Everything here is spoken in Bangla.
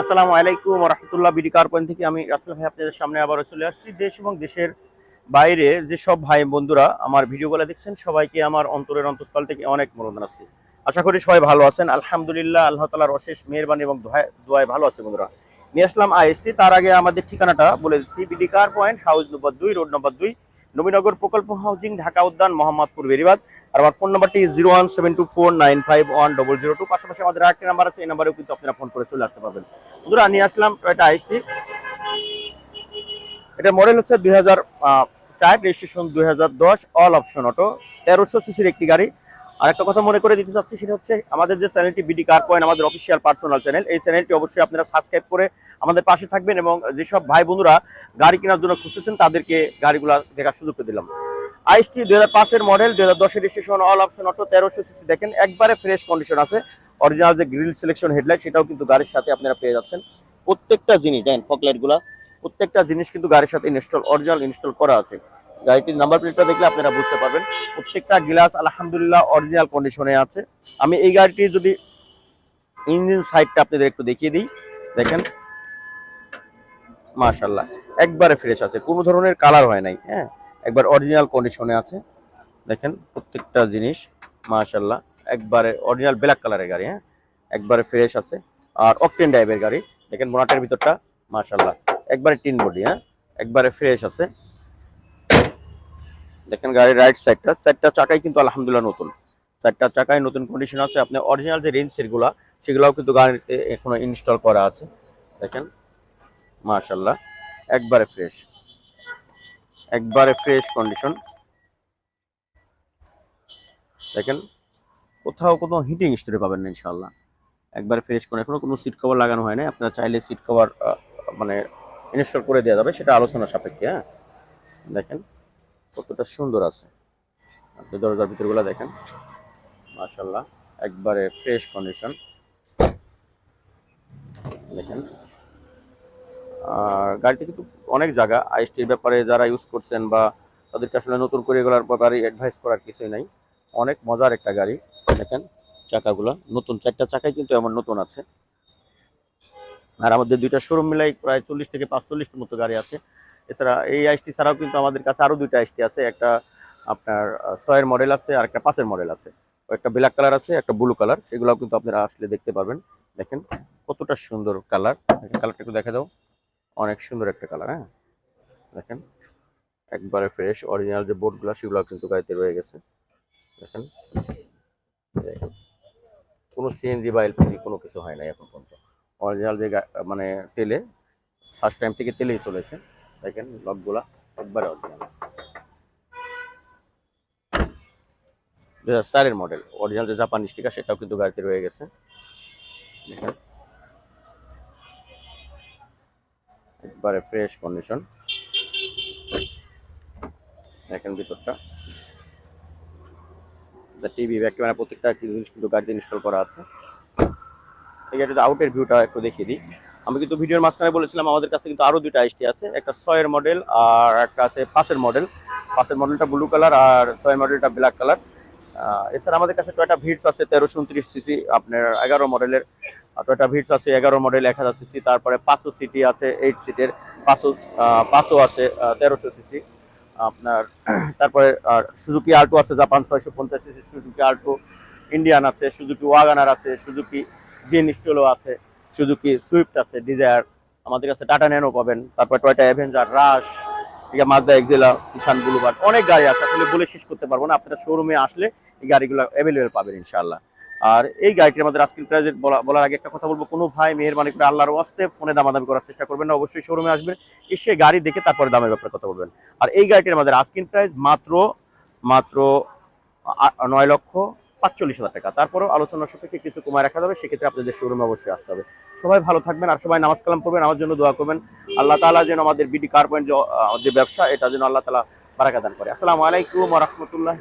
আসসালামু আলাইকুম রহমতুল্লাহ বিডি কার পয়েন্ট থেকে আমি রাসেল ভাই আপনাদের সামনে আবারও চলে আসছি। দেশ এবং দেশের বাইরে যেসব ভাই বন্ধুরা আমার ভিডিওগুলো দেখছেন, সবাইকে আমার অন্তরের অন্তঃস্থল থেকে অনেক মনোদন আসছে আশা করি সবাই ভালো আছেন। আলহামদুলিল্লাহ, আল্লাহ তালার অশেষ মেহরবানি এবং দোয়ায় ভালো আছে বন্ধুরা। নিয়ে আসলাম আইএসটি। তার আগে আমাদের ঠিকানাটা বলে দিচ্ছি। BD car point house number দুই, রোড নম্বর দুই নবীনগর প্রকল্প হাউজিং, ঢাকা উদ্যান, মোহাম্মদপুর, বেরিবাদ। আর আমার ফোন নাম্বারটি zero one seven two four nine five one double zero two. পাশাপাশি আমাদের আরেকটি নাম্বার আছে, এই নাম্বারেও কিন্তু আপনারা ফোন করে চলে আসতে পারবেন। বন্ধুরা, নিয়ে আসলাম টয়টা আইসটি। এটা মডেল হচ্ছে দুই হাজার চার, রেজিস্ট্রেশন দুই হাজার দশ, অল অপশন অটো। তেরোশো সিসির একটি গাড়ি। আর একটা কথা মনে করে দিতে চাচ্ছি সেটা হচ্ছে আমাদের যে চ্যানেলটি বিডি কার পয়েন্ট আমাদের অফিসিয়াল পার্সোনাল চ্যানেল এই চ্যানেলটি অবশ্যই আপনারা সাবস্ক্রাইব করে আমাদের পাশে থাকবেন এবং যেসব ভাই বন্ধুরা গাড়ি কেনার জন্য খুঁজতেছেন, তাদেরকে গাড়িগুলো দেখার সুযোগ করে দিলাম। আইসটি দুই হাজার পাঁচের মডেল দুই হাজার দশের রেজিস্ট্রেশন অল অপশন অটো তেরোশো সিসি দেখেন, একবারে ফ্রেশ কন্ডিশন আছে। অরিজিনাল যে গ্রিল সিলেকশন হেডলাইট সেটাও কিন্তু গাড়ির সাথে আপনারা পেয়ে যাচ্ছেন। প্রত্যেকটা জিনিস দেন ফকলাইটগুলা, প্রত্যেকটা জিনিস কিন্তু গাড়ির সাথে ইনস্টল অরিজিনাল ইনস্টল করা আছে। গাড়িটির নাম্বার প্লেটটা দেখলে আপনারা বুঝতে পারবেন। প্রত্যেকটা গ্লাস আলহামদুলিল্লাহ অরিজিনাল কন্ডিশনে আছে। আমি এই গাড়িটির যদি ইঞ্জিন সাইডটা আপনাদের একটু দেখিয়ে দিই। দেখেন। মাশাল্লাহ একবারে ফ্রেশ আছে। কোনো ধরনের কালার হয় নাই হ্যাঁ? একবার অরিজিনাল কন্ডিশনে আছে। দেখেন, প্রত্যেকটা জিনিস মাশাল্লাহ একবারে অরিজিনাল ব্ল্যাক কালারের গাড়ি হ্যাঁ? একবারে ফ্রেশ আছে। আর অকটেন ড্রাইভের গাড়ি। দেখেন বোনাটের ভিতরটা মাশাল্লাহ একবারে টিন বডি হ্যাঁ? একবারে ফ্রেশ আছে। দেখেন গাড়ির রাইট সাইডটা সাইডটা চাকাই কিন্তু আলহামদুলিল্লাহ নতুন। চারটা চাকায় নতুন কন্ডিশন আছে। আপনি অরিজিনাল যে রেঞ্জ সেটগুলো সেগুলোও কিন্তু গাড়িতে এখনও ইনস্টল করা আছে। দেখেন মাশাল্লাহ একবারে ফ্রেশ একবারে ফ্রেশ কন্ডিশন দেখেন, কোথাও কোনো হিটিং স্টোরে পাবেন না ইনশাল্লাহ একবারে ফ্রেশ করে এখনও কোনো সিট কভার লাগানো হয় না আপনারা চাইলে সিট কভার মানে ইনস্টল করে দেওয়া যাবে। সেটা আলোচনা সাপেক্ষে হ্যাঁ। দেখেন কতটা সুন্দর আছে। আপনি দরজার ভিতরগুলো দেখেন। মাশাল্লাহ একবারে ফ্রেশ কন্ডিশন। দেখেন। আর গাড়িতে কিন্তু অনেক জায়গা, আইএসটির ব্যাপারে যারা ইউজ করছেন বা তাদেরকে আসলে নতুন করে এগুলোর ব্যাপারে অ্যাডভাইস করার কিছুই নাই। অনেক মজার একটা গাড়ি। দেখেন, চাকাগুলো। নতুন চারটা চাকাই কিন্তু এমন নতুন আছে। আর আমাদের দুইটা শোরুম মিলাই প্রায় চল্লিশ থেকে পাঁচচল্লিশটির মতো গাড়ি আছে। এছাড়া এই আইসটি ছাড়াও কিন্তু আমাদের কাছে আরও দুইটা আইসটি আছে, একটা আপনার ছয়ের মডেল আছে আর একটা পাঁচের মডেল আছে। একটা ব্ল্যাক কালার আছে, একটা ব্লু কালার, সেগুলোও কিন্তু আপনারা আসলে দেখতে পারবেন। দেখেন কতটা সুন্দর কালার। কালারটা একটু দেখা দাও। অনেক সুন্দর একটা কালার হ্যাঁ। দেখেন একবারে ফ্রেশ অরিজিনাল যে বোর্ডগুলো সেগুলো কিন্তু গাড়িতে রয়ে গেছে। দেখেন। কোনো সিএনজি বা এলপিজি কোনো কিছু হয় নাই এখন পর্যন্ত। অরিজিনাল যে মানে তেলে ফার্স্ট টাইম থেকে তেলেই চলেছে। দেখেন লকগুলা একবারে অরিজিনাল দু হাজার চারের মডেল অরিজিনাল যে জাপানি স্টিকার সেটাও কিন্তু গাড়িতে রয়ে গেছে। দেখেন। একবারে ফ্রেশ কন্ডিশন দেখেন ভিতরটা। টিভি ক্যামেরা প্রত্যেকটা জিনিস কিন্তু গাড়িতে ইনস্টল করা আছে। এই গাড়িতে আউটের ভিউটা একটু দেখিয়ে দিই। আমি কিন্তু ভিডিওর মাঝখানে বলেছিলাম, আমাদের কাছে কিন্তু আরও দুইটা আইসটি আছে। একটা ছয়ের মডেল আর একটা আছে পাঁচের মডেল পাঁচের মডেলটা ব্লু কালার আর ছয়ের মডেলটা ব্ল্যাক কালার এছাড়া আমাদের কাছে টয়টা ভিটস আছে তেরোশো উনত্রিশ সিসি আপনার এগারো মডেলের টয়টা ভিটস আছে এগারো মডেল এক হাজার সিসি তারপরে পাঁচশো সিটি আছে এইট সিটের পাঁচশো পাঁচশো আছে তেরোশো সিসি আপনার, তারপরে আর সুজুকি আল্টো আছে জাপান, ছয়শো পঞ্চাশ সিসি সুজুকি আল্টো ইন্ডিয়ান আছে সুজুকি ওয়াগানার আছে সুজুকি জিন স্টোলো আছে। সুজুকি, সুইফট আছে ডিজায়ার আমাদের কাছে টাটা ন্যানো পাবেন। তারপর টয়টা অ্যাভেঞ্জার রাশ ঠিক আছে মাজদা এক্সেলা কিষান বুলুবার অনেক গাড়ি আছে। আসলে বলে শেষ করতে পারব না। আপনারা শোরুমে আসলে এই গাড়িগুলো অ্যাভেলেবেল পাবেন ইনশাল্লাহ আর এই গাড়িটির আমাদের আজকের প্রাইজে বলার আগে একটা কথা বলব। কোনো ভাই মেহরবানি করে আল্লাহর ওয়াস্তে ফোনে দামাদামি করার চেষ্টা করবেন না। অবশ্যই শোরুমে আসবেন, এসে গাড়ি দেখে তারপরে দামের ব্যাপারে কথা বলবেন। আর এই গাড়িটির আমাদের আস্কিন প্রাইস মাত্র মাত্র নয় লক্ষ পাঁচচল্লিশ হাজার টাকা। তারপরেও আলোচনা সাপেক্ষে কিছু কমায় রাখা যাবে, সেক্ষেত্রে আপনাদের শোরুমে অবশ্যই আসতে হবে। সবাই ভালো থাকবেন, আর সবাই নামাজ কালাম করবেন আমার জন্য দোয়া করবেন। আল্লাহ তালা যেন আমাদের বিডি কার্পেন্ট যে ব্যবসা, এটা যেন আল্লাহ তালা বারাকা দান করে। আসসালামু আলাইকুম রহমতুল্লাহ